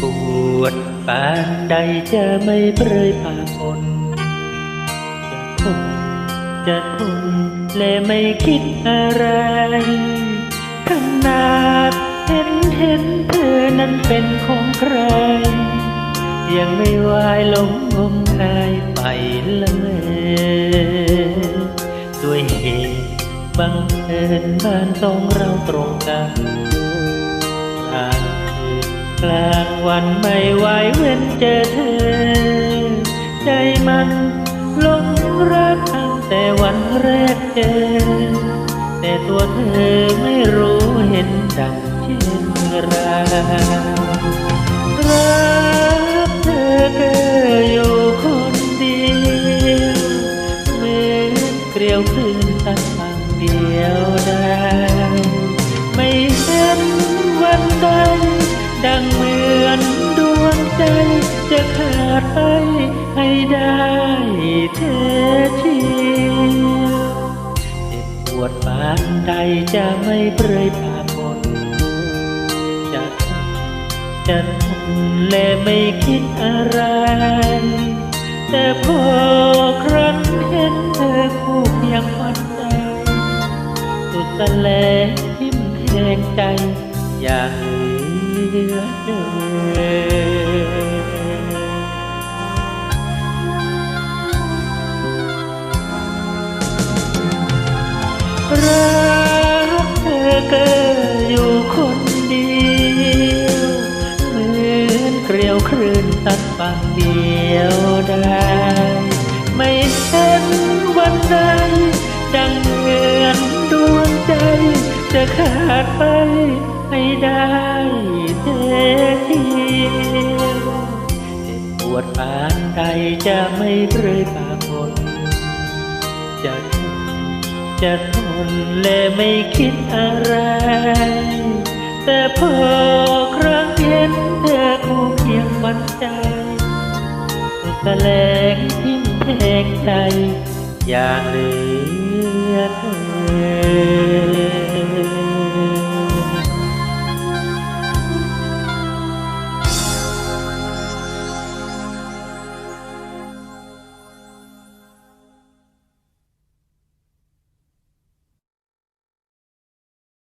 ปวดปานใดจะไม่เปรยปาคนจะทนจะทนและไม่คิดอะไรขนาดเห็นเห็นเธอนั้นเป็นของใคร ยังไม่วายลงงมงายไปเมอด้วยเหตุบังเอิญบ้านสองเราตรงกันกลางคืน กลางวันไม่ไหวเว้นเจอเธอ ใจมันหลงรักตั้งแต่วันแรกเจอ แต่ตัวเธอไม่รู้เห็นดังเช่นไรรักเธอก็อยู่คนเดียวเหมือนเกลียวคลื่นตัดทางเดียวได้ ไม่เห็นวันใด ดังเหมือนดวงใจ จะขาดไปให้ได้เธอเชียวเจ็บปวดปานใดจะไม่เปรยปากหมดจะทำจะทนและไม่คิดอะไร แต่พอครั้นเห็นเธอคู่เพียงวันใจสุดแสลงทิ่มแทงใจอย่างเลือเกินรักเธอก็อยู่คนเดียวเหมือนเกลียวคลื่นตัดฝั่งเดียวได้ไม่เห็นวันใดดังเหมือนดวงใจจะขาดไป ให้ได้เธอเทียวเจ็บปวดปานใดจะไม่เปรยปากคน จะทนจะทนและไม่คิดอะไร แต่พอครั้งเห็นเธอคู่เคียงวันใจแสลงทิ่มแทงใจอย่างเหลือเกิน